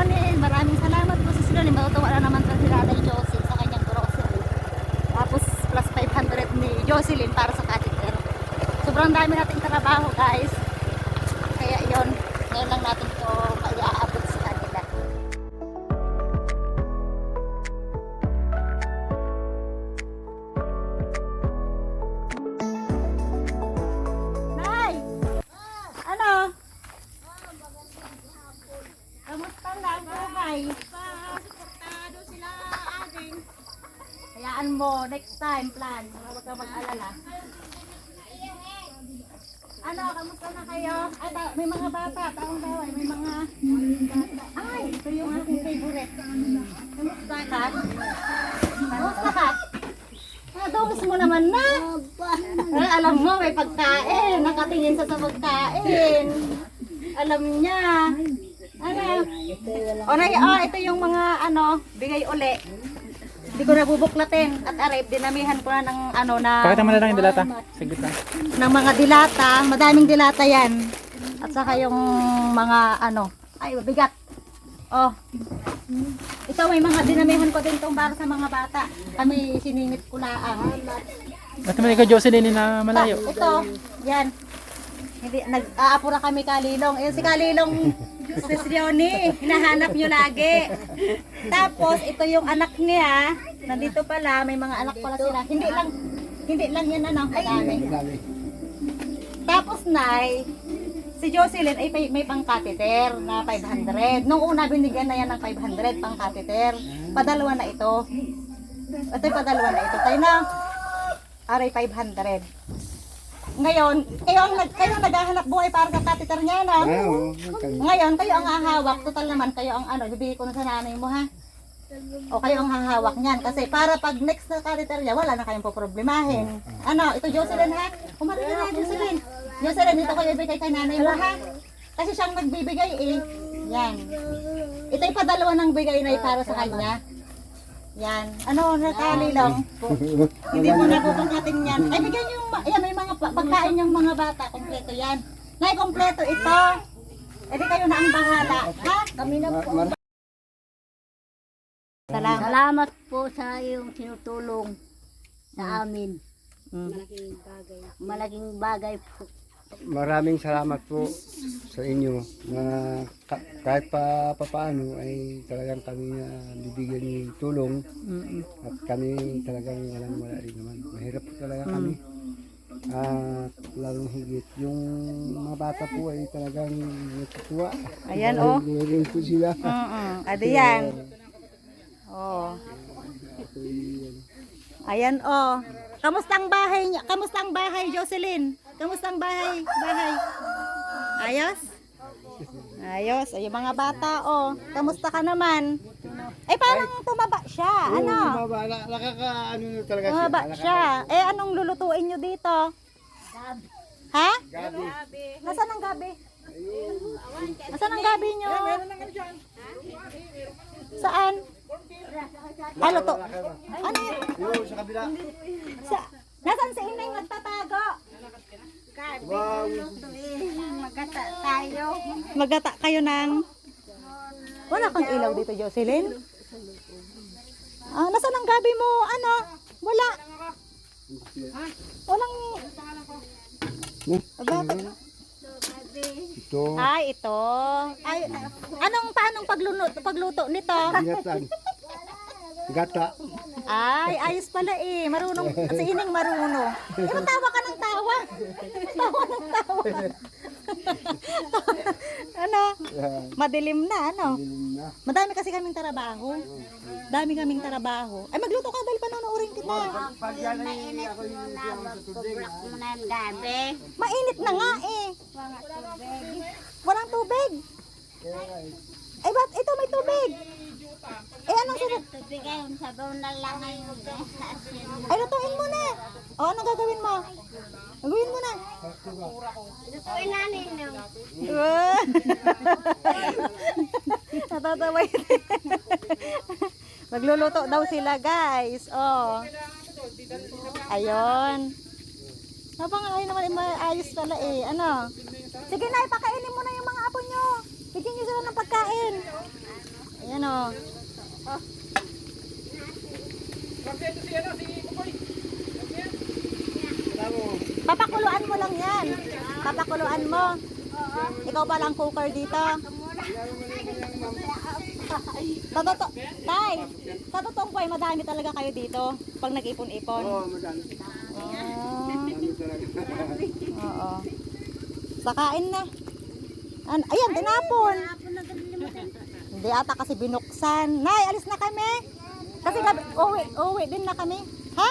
Leonie, maraming salamat po Sis Leonie. Matutuwa na naman sa sila Nanay Jocelyn sa kanyang grocery. Tapos plus 500 ni Jocelyn para sa catheter. Sobrang dami nating trabaho guys. Kaya yon ngayon lang natin Next time plan. Huwag ka mag-alala. Ano, kamusta na kayo? Ay, ta- may mga bata, taong bawal, may mga bata. Ay, ito yung aking favorite. Kamusta ka? Kamusta ka? Nadungis mo naman na. Ay, alam mo, may pagkain. Nakatingin sa sa pagkain. Alam niya. Ano? O, na, oh, ito yung mga ano, bigay uli. Hindi ko na bubuklatin. At aray, dinamihan ko na ng ano na Pakita mo na lang yung dilata. Saglit lang. ng mga dilata. Madaming dilata yan. At saka yung mga ano. Ay, bigat. Oh. Ito may mga dinamihan ko din itong para sa mga bata. Kami siningit ko laang. Ba't naman ikaw Jocelyn na malayo? Ito, yan. Hindi, nag-aapura kami kalilong. Ayun si kalilong Sis Leonie, hinahanap nyo lagi. Tapos, ito yung anak niya. Nandito pala, may mga anak pala sila. Hindi lang, hindi lang yan ano, madami. Tapos, Nay, si Jocelyn ay may, may pang catheter na 500. Nung una, binigyan na yan ng 500 pang catheter. Padalawa na ito. Ito yung padalawa na ito. Tayo na, aray 500. Ngayon, kayo ang, nag, kayo ang naghahanap buhay para sa catheter niya, no? Ngayon, kayo ang hahawak. Total naman, kayo ang ano, bibigay ko na sa nanay mo, ha? O kayo ang hahawak niyan. Kasi para pag next na niya, wala na kayong poproblemahin. Ano, ito Jocelyn, ha? Kumarin ka na, Jocelyn. Jocelyn, dito ko ibigay kay nanay mo, ha? Kasi siyang nagbibigay, eh. Yan. Ito yung padalawa ng bigay na para sa kanya. Yan. Ano, nakali lang. Hindi mo napupangkatin yan. Ay, bigyan niyo yung, yan, may mga pa- pagkain yung mga bata. Kompleto yan. Nay, kompleto ito. E di kayo na ang bahala. Ha? Kami na po. Salamat. Salamat po sa iyong tinutulong sa amin. Mm. Malaking bagay po. Maraming salamat po sa inyo na ka- kahit pa papaano ay talagang kami na bibigyan ng tulong Mm-mm. at kami talagang walang wala rin naman. Mahirap po talaga kami. At lalong higit, yung mga bata po ay talagang natutuwa. Ayan, oh. Meron po sila. Mm-mm. Adi yan. Oh. Ayan, oh. Kamusta ang bahay niya? Kamusta ang bahay, Jocelyn? Kamusta ang bahay? Bahay. Ayos? Ayos. Ay, yung mga bata, oh. Kamusta ka naman? Eh, parang tumaba siya. Ano? Na, nakaka, ano talaga siya. Tumaba siya. Eh, anong lulutuin nyo dito? Ha? Gabi. Nasaan ang gabi? Nasaan ang gabi nyo? Saan? Ano to? Ano yun? Yung sa kabila. Sa, nasaan si Inay magtatago? Wow. Magkata tayo. Magata kayo ng... Wala kang ilaw dito, Jocelyn? Ah, nasaan ang gabi mo? Ano? Wala. Walang... Bakit? Ito, Ay, ito. Ay, anong paanong pagluto, pagluto nito? binatan. Gata. Ay, ayos pala eh. Marunong, si Ining marunong. Pero tawa ka ng tawa. Tawa ng tawa. ano? Yan. Madilim na, ano? Madami kasi kaming trabaho. Dami kaming trabaho. Ay, magluto ka dahil panonoorin kita. Yung yung. Kubrak mo na ang gabi. Mainit na nga eh. Mga tubig. Walang tubig. Ay, ba't ito may tubig? Eh, anong sunod? Tubig ay sabaw na lang ngayon. Ay, lutuin mo na. O, anong gagawin mo? Gagawin mo na. Lutuin na ninyo. Natatawa yun. Magluluto daw sila guys. Oh. Ayun. Habang ay naman eh, ayos pala eh. Ano? Sige na, ipakainin mo na yung mga apo nyo. Bigyan nyo sila ng pagkain. Ayan o. Papakuluan mo lang yan. Papakuluan mo. Ikaw pa lang cooker dito. Sa totoo, tay, sa totoong buhay, madami talaga kayo dito pag nag-ipon-ipon. Oo, madami. Ah, oo. Sakain na. An ayan, tinapon. Hindi ata kasi binuksan. Nay, alis na kami. Kasi gabi, uwi, uwi din na kami. Ha?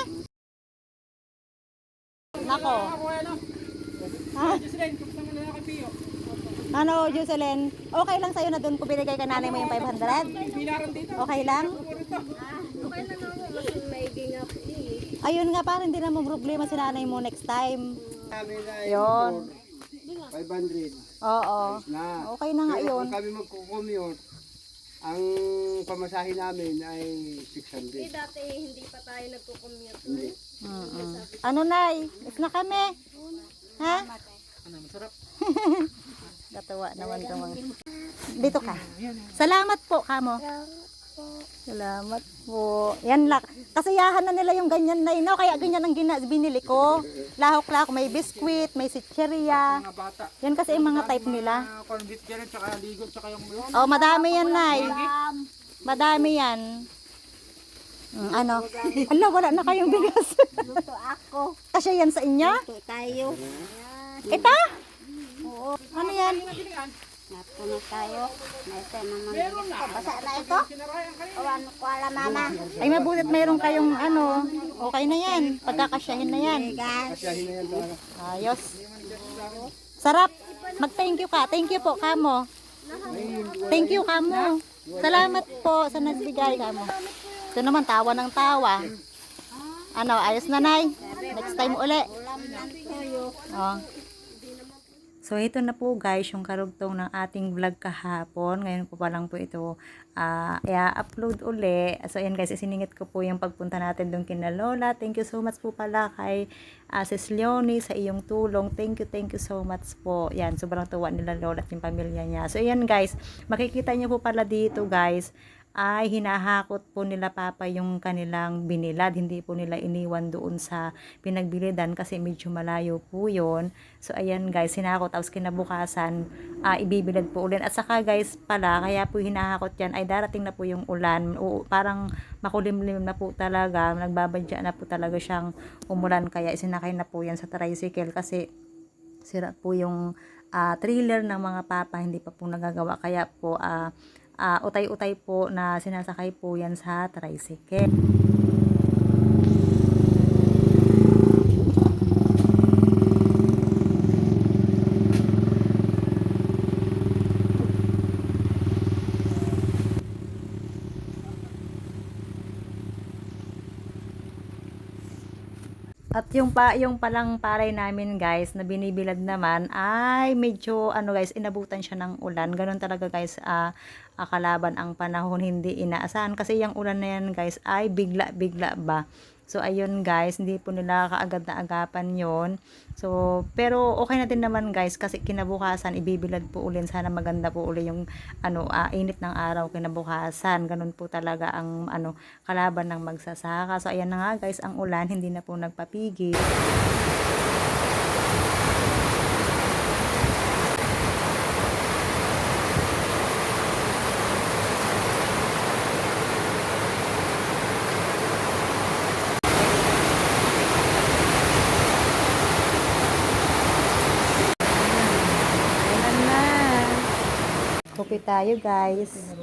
Nako. Ha? Ano, Jocelyn? Okay lang sa'yo na doon ko binigay ka nanay mo yung 500? Okay lang? Ayun nga, parang hindi naman problema si nanay mo next time. Na Yun. 500 Oo. na. Okay na nga yun. Kung kami magkukommute, ang pamasahe namin ay 600. Dati hindi pa tayo nagko-commute. Hindi. Mm-mm. Ano nay? Is na kami? Ha? Ano, masarap. Katawa naman mga. Dito ka. Salamat po, kamo. Salamat po. Yan lang. Kasiyahan na nila yung ganyan na no? Kaya ganyan ang gina- binili ko. Lahok-lahok, may biskwit, may sitcheria. Mga bata. Yan kasi yung mga type nila. Mga beef yan, tsaka ligo, tsaka yung melon. Oh, madami yan, Nay. Madami yan. Mm, ano? Ala, wala na kayong bigas. Luto ako. Kasya yan sa inyo? Luto tayo. Ito? Ano yan? Nato na tayo. Meron na. Basa na ito? O ano ko alam mama. Ay, mabutit mayroon kayong ano. Okay na yan. Pagkakasyahin na yan. Kasyahin na yan. Ayos. Sarap. Mag-thank you ka. Thank you po, kamo. Thank you, kamo. Salamat po sa nagbigay, kamo. Ito naman, tawa ng tawa. Ano, ayos na, Nay. Next time uli. Oh. So, ito na po guys, yung karugtong ng ating vlog kahapon. Ngayon po pa lang po ito ah i-upload uli. So, ayan guys, isiningit ko po yung pagpunta natin doon kina Lola. Thank you so much po pala kay uh, Sis Leonie sa iyong tulong. Thank you, thank you so much po. Yan, sobrang tuwa nila Lola at yung pamilya niya. So, ayan guys, makikita niyo po pala dito guys, ay hinahakot po nila papa yung kanilang binilad. Hindi po nila iniwan doon sa pinagbilidan kasi medyo malayo po yon So ayan guys, hinakot tapos kinabukasan ah, ibibilad po ulit. At saka guys pala, kaya po hinahakot yan ay darating na po yung ulan. O, parang makulimlim na po talaga. Nagbabadya na po talaga siyang umulan. Kaya isinakay na po yan sa tricycle kasi sira po yung ah, trailer ng mga papa hindi pa po nagagawa kaya po ah, ah, utay-utay po na sinasakay po yan sa tricycle. At yung pa yung palang paray namin guys na binibilad naman ay medyo ano guys inabutan siya ng ulan. Ganun talaga guys ah, kalaban ang panahon hindi inaasahan kasi yung ulan na yan guys ay bigla-bigla ba. So ayun guys, hindi po nila kaagad na agapan 'yon. So pero okay na din naman guys kasi kinabukasan ibibilad po ulin sana maganda po uli yung ano ah, init ng araw kinabukasan. Ganun po talaga ang ano kalaban ng magsasaka. So ayan na nga guys, ang ulan hindi na po nagpapigil. Kopi tayo guys.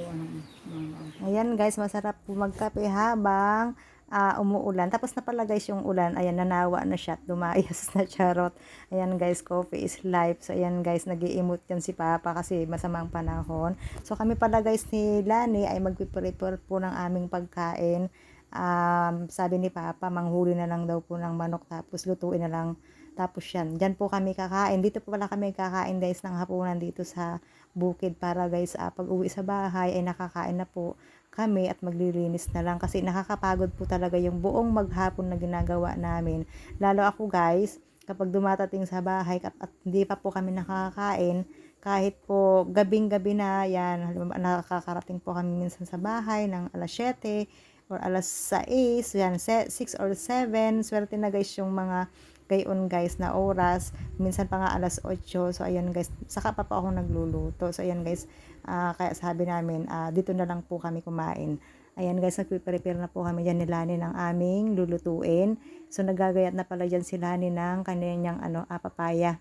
Ayan guys, masarap po magkape habang ah, umuulan. Tapos na pala guys yung ulan. Ayan, nanawa na siya. Dumayas na charot. Ayan guys, coffee is life. So ayan guys, nag emote yan si Papa kasi masamang panahon. So kami pala guys ni Lani ay magpiprepare po ng aming pagkain. Um, sabi ni Papa, manghuli na lang daw po ng manok tapos lutuin na lang tapos yan, dyan po kami kakain. Dito po pala kami kakain guys ng hapunan dito sa bukid para guys ah, pag uwi sa bahay ay nakakain na po kami at maglilinis na lang kasi nakakapagod po talaga yung buong maghapon na ginagawa namin. Lalo ako guys, kapag dumatating sa bahay at, at hindi pa po kami nakakain, kahit po gabing-gabi na yan, nakakarating po kami minsan sa bahay ng alas 7 or alas 6, yan, 6 or 7, swerte na guys yung mga gayon guys na oras, minsan pa nga alas 8, so ayan guys, saka pa pa ako nagluluto, so ayan guys, ah, kaya sabi namin, ah, dito na lang po kami kumain. Ayan guys, nagpe-prepare na po kami dyan ni Lani ng aming lulutuin. So nagagayat na pala dyan si Lani ng kanyang ano, ah, papaya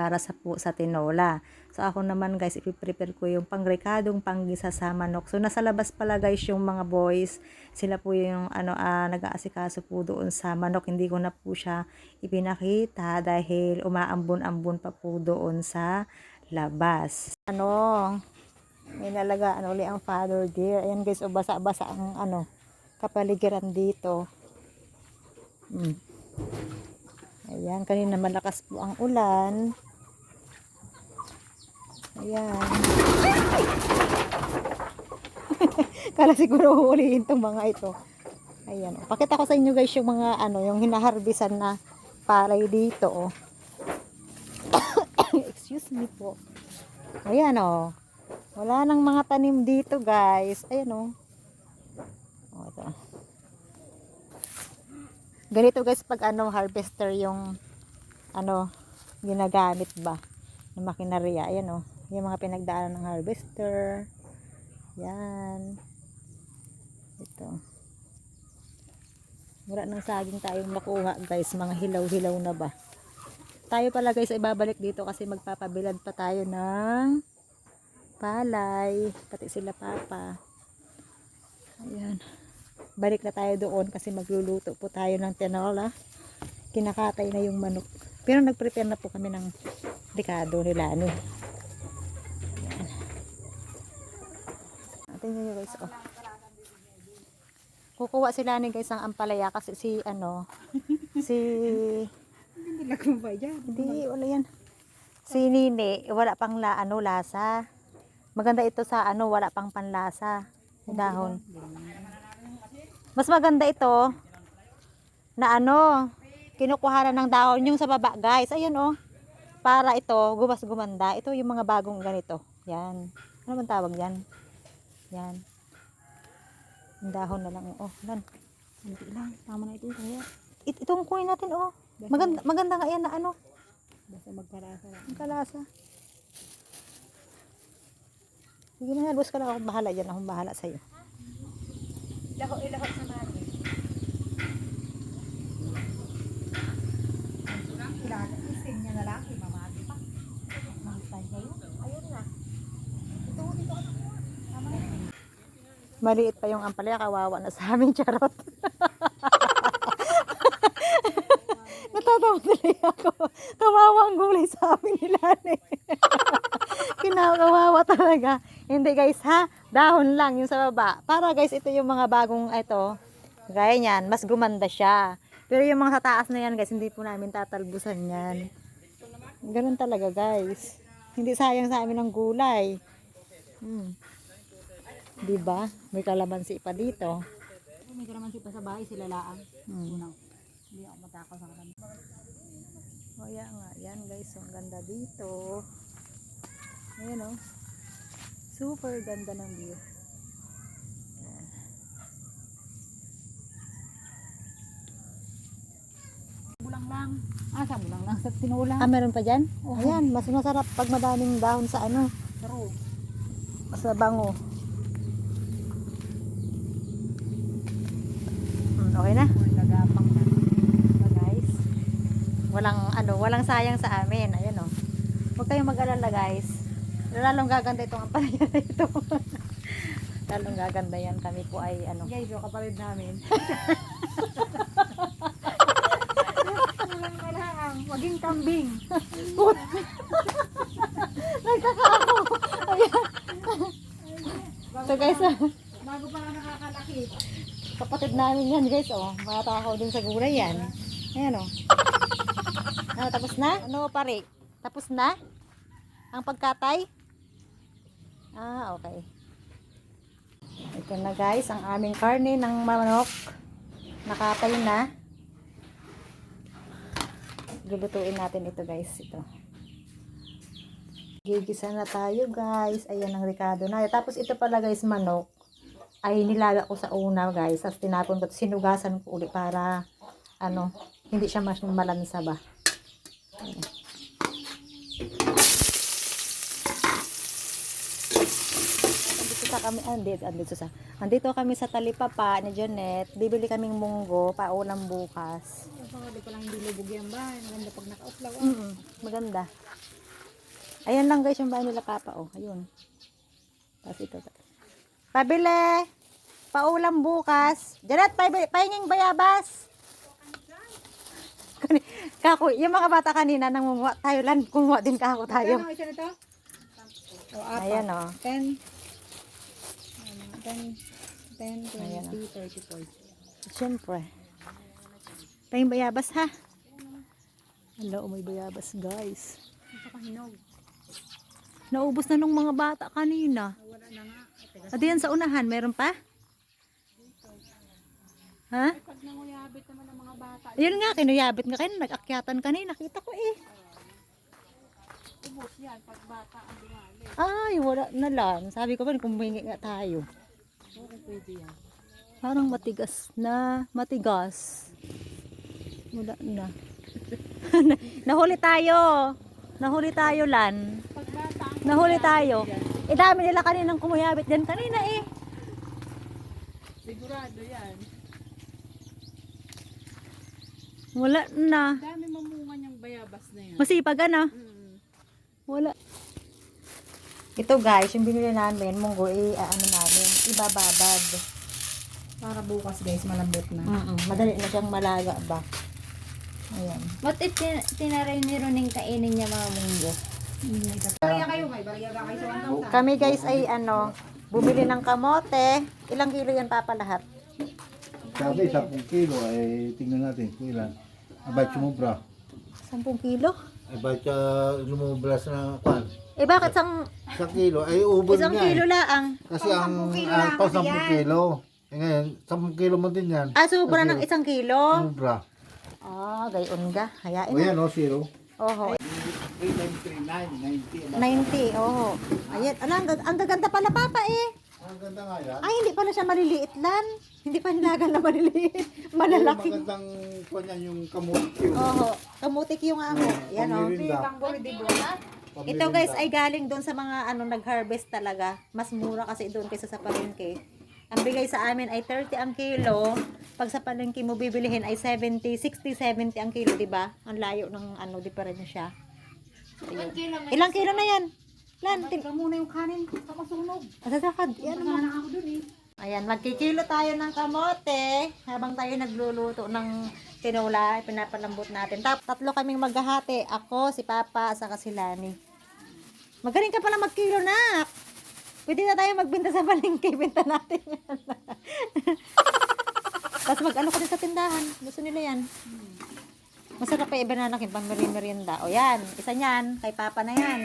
para sa po sa tinola. So ako naman guys, ipiprepare ko yung pangrekadong panggisa sa manok. So nasa labas pala guys yung mga boys. Sila po yung ano ah, nag-aasikaso po doon sa manok. Hindi ko na po siya ipinakita dahil umaambon-ambon pa po doon sa labas. Ano, may nalagaan uli ang father deer. Ayan guys, o basa-basa ang ano, kapaligiran dito. Mm. Ayan, kanina malakas po ang ulan. Ayan. Kala siguro huhulihin tong mga ito. Ayan. o. Pakita ko sa inyo guys yung mga ano, yung hinaharbisan na palay dito. Oh. Excuse me po. Ayan oh. Wala nang mga tanim dito guys. Ayan oh. Oh, ito. Ganito guys pag ano harvester yung ano ginagamit ba ng makinarya. Ayan oh. Yung mga pinagdaanan ng harvester. Yan. Ito. Wala nang saging tayong nakuha guys. Mga hilaw-hilaw na ba. Tayo pala guys ay babalik dito kasi magpapabilad pa tayo ng palay. Pati sila papa. Ayan. Balik na tayo doon kasi magluluto po tayo ng tinola. Kinakatay na yung manok. Pero nag-prepare na po kami ng ricado nila. Ano. Ayan. Tingnan nyo guys. Oh. Kukuha sila ni guys ang ampalaya kasi si ano si Hindi lang kumbayan. hindi wala yan. Si Nini wala pang la, ano lasa. Maganda ito sa ano wala pang panlasa. Dahon. Mas maganda ito na ano kinukuha ng dahon yung sa baba guys. Ayan oh. Para ito gumas gumanda ito yung mga bagong ganito. Yan. Ano bang tawag yan yan yung dahon na lang oh lan Hindi lang. Tama na ito. Kaya It, itong kunin natin oh maganda maganda nga yan na ano basta magparasa lang. ang kalasa sige na boss ka lang akong bahala dyan akong bahala sa'yo Ilaho, ilaho sa mami. Isin niya na lang, pa. Kayo. Ayun na. Ito, dito ka Maliit pa yung ampalaya, kawawa na sa amin, charot. Natatawa tuloy ako. Kawawa ang gulay sa amin nila. Kinakawawa talaga. Hindi guys ha, dahon lang yung sa baba. Para guys, ito yung mga bagong ito. Gaya niyan, mas gumanda siya. Pero yung mga sa taas na yan guys, hindi po namin tatalbusan yan. Ganun talaga guys. Hindi sayang sa amin ang gulay. Hmm. Di ba? May kalamansi pa dito. May kalamansi pa sa bahay, sila laang. Hmm. Hindi ako matakaw sa kanila. O yan nga, yan guys, ang ganda dito. Ayan o. Super ganda ng view. Bulang lang. Ah, sa bulang lang. Sa tinulang. Ah, meron pa dyan? Ayan, mas masarap pag madaming dahon sa ano, Pero, sa bango. Okay na? nagapang na. So guys, walang ano, walang sayang sa amin. Ayan o. Huwag kayong mag-alala guys. Lalong gaganda itong ampalaya ito. Lalong gaganda yan. Kami po ay ano. Guys, yung kapatid namin. Maging kambing. Nagkakaako. Ayan. So guys, ah, Bago pa nga nakakalaki. Kapatid namin yan guys. Oh, mga takaw din sa gulay yan. Ayan oh. Ano, tapos na? Ano pare? Tapos na? Ang pagkatay? Ah, okay. Ito na guys, ang aming karne ng manok. Nakatay na. Lulutuin natin ito guys. Ito. Gigisa na tayo guys. Ayan ang ricado na. Tapos ito pala guys, manok. Ay nilaga ko sa una guys. Tapos tinapon ko. Sinugasan ko ulit para ano, hindi siya mas malansa ba. Andito sa kami, andito, andito sa, andito kami sa talipapa ni Janet. Bibili kaming munggo, paulam bukas. Hindi ko lang hindi lubog yan ba? Maganda pag naka-upload. Mm maganda. Ayan lang guys yung bahay nila papa, oh. Ayun. Tapos ito. Pabili! Paulam bukas. Janet, pahinging bayabas. Kani- Kako, yung mga bata kanina nangunguha tayo lan, kumuha din kako tayo. Ano isa nito? O, Ayan oh. 10. 10, 10, Ayan, 20, 30, 40. Siyempre. Pahing bayabas ha. Hello, may bayabas guys. Napakahinog. Naubos na nung mga bata kanina. Wala na nga. At yan sa unahan, meron pa? Ha? Pag nanguyabit naman ng mga bata, Ayun nga, kinuyabit nga kayo. Nag-akyatan kanina. Nakita ko eh. ubos yan. Pag bata ang dumali. Ay, wala na lang. Sabi ko ba, kung humingi nga tayo. Oo. Parang matigas na. Matigas. Wala na. Nahuli tayo. Nahuli tayo, Lan. Nahuli tayo. Eh, dami nila kaninang kumuyabit dyan kanina eh. sigurado yan. Wala na. Dami mamunga niyang bayabas na yan. Masipag ano? Mm. Wala. Ito guys, yung binili namin, munggo, eh, ano namin, ibababad. Para bukas guys, malambot na. Mm Madali na siyang malaga ba? Ayan. Ba't it tin tinaray ni Roning kainin niya mga munggo? Kami guys ay ano, bumili ng kamote. Ilang kilo yan papa lahat? Sabi, 10 kilo, ay tingnan natin kung ilan. Abay, sumubra. 10 kilo? Abay, siya lumubra sa kwan. Eh bakit sang Sa kilo, ay ubod isang niya kilo eh. laang? Kasi ang, pang 10 kilo. Eh ngayon, 10 kilo mo din yan. Ah, sobra ng isang kilo? Sumubra. Ah, gayon ka. Hayain O yan, o, zero. Oho. 39, 90. 90, oho. Ayan, ala, ang, ang gaganda pala papa eh. Ang ganda nga yan. Ay, hindi pala siya maliliit lan. Hindi pa nilaga na maliliit. Ang Malalaki. magandang kwan yan, yung kamot yun. Oho. Kamutik yung amo. Yan oh. Pamirinda. Ito guys ay galing doon sa mga ano nag-harvest talaga. Mas mura kasi doon kaysa sa palengke. Ang bigay sa amin ay 30 ang kilo. Pag sa palengke mo bibilihin ay 70, 60, 70 ang kilo, di ba? Ang layo ng ano diferensya. Ayun. Ilang kilo na yan? Lan, tin- muna yung kanin, kapasunog. Masasakad. Yan naman. Sana ako dun eh. Ayan, magkikilo tayo ng kamote habang tayo nagluluto ng tinola, pinapalambot natin. Tap, tatlo kaming maghahati. Ako, si Papa, saka si Lani. Magaling ka pala magkilo, nak. Pwede na tayo magbenta sa palengke. Benta natin yan. Tapos mag-ano ka din sa tindahan. Gusto nila yan. Pa iba na nakin pang merienda. O yan, isa niyan. Kay Papa na yan.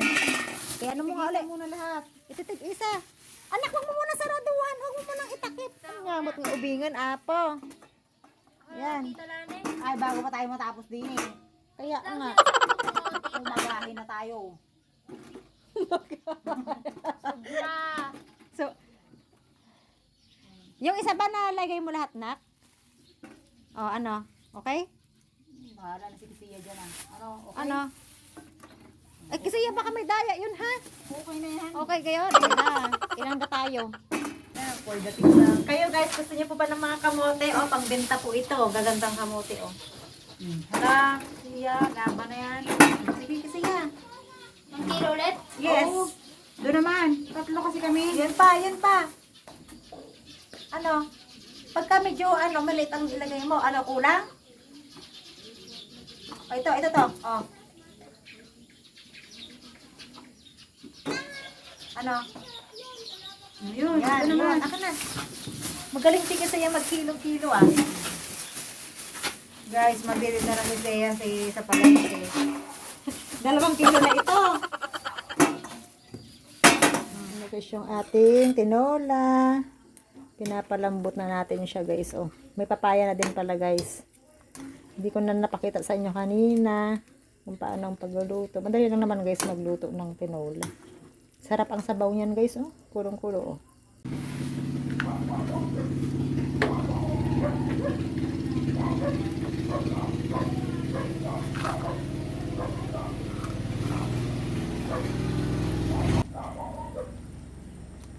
Kaya ano mo nga ulit? muna lahat. Ititig isa. Anak, huwag mo muna saraduhan. Huwag mo muna itakip. Ang ngamot ng ubingan, apo. Yan. Ay, bago pa tayo matapos din eh. Kaya nga. Umagahin na tayo. so, yung isa ba na lagay mo lahat, nak? O, ano? Okay? Bahala na si Kisiya dyan ah. Ano, okay? Ano? Ay, kasi yan baka may daya yun, ha? Okay na yan. Okay kayo, di na. Ilang na tayo? Yeah, for the lang. Kayo guys, gusto niyo po ba ng mga kamote? O, pangbenta po ito. Gagandang kamote, o. Hala, siya, laban na yan. Sige, kasi yan. Ang kilo ulit? Yes. Oo. Doon naman. Tatlo kasi kami. Yan pa, yan pa. Ano? Pagka medyo, ano, maliit ang ilagay mo, ano, kulang? O, ito, ito to. O. Ano? Yun, Yan, ito naman. yan. Ako na. Magaling din kasi yan mag-kilo-kilo ah. Guys, mabili na lang ni Zea sa, sa palengke. Dalawang kilo na ito. Ano guys yung ating tinola. Pinapalambot na natin siya guys. Oh, may papaya na din pala guys. Hindi ko na napakita sa inyo kanina. Kung paano ang pagluluto. Madali lang naman guys magluto ng tinola. Sarap ang sabaw niyan guys, oh. Kulong-kulo, oh.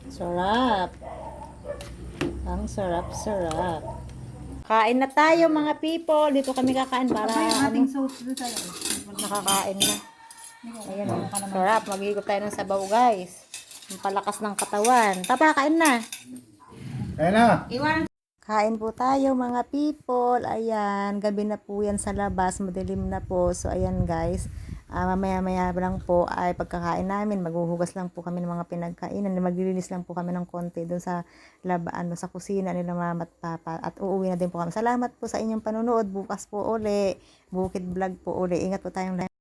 Sarap. Ang sarap-sarap. Kain na tayo mga people. Dito kami kakain para ano, nakakain na. Ayan, sarap. Maghigop tayo ng sabaw guys. Ang palakas ng katawan. Tapa, kain na. Ayan na! Kain po tayo mga people. Ayan, gabi na po yan sa labas. Madilim na po. So, ayan guys. Ah, mamaya-maya lang po ay pagkakain namin. Maghuhugas lang po kami ng mga pinagkainan. Maglilinis lang po kami ng konti doon sa laba, ano, sa kusina nila mama at papa. At uuwi na din po kami. Salamat po sa inyong panonood. Bukas po uli. Bukid vlog po uli. Ingat po tayong lahat.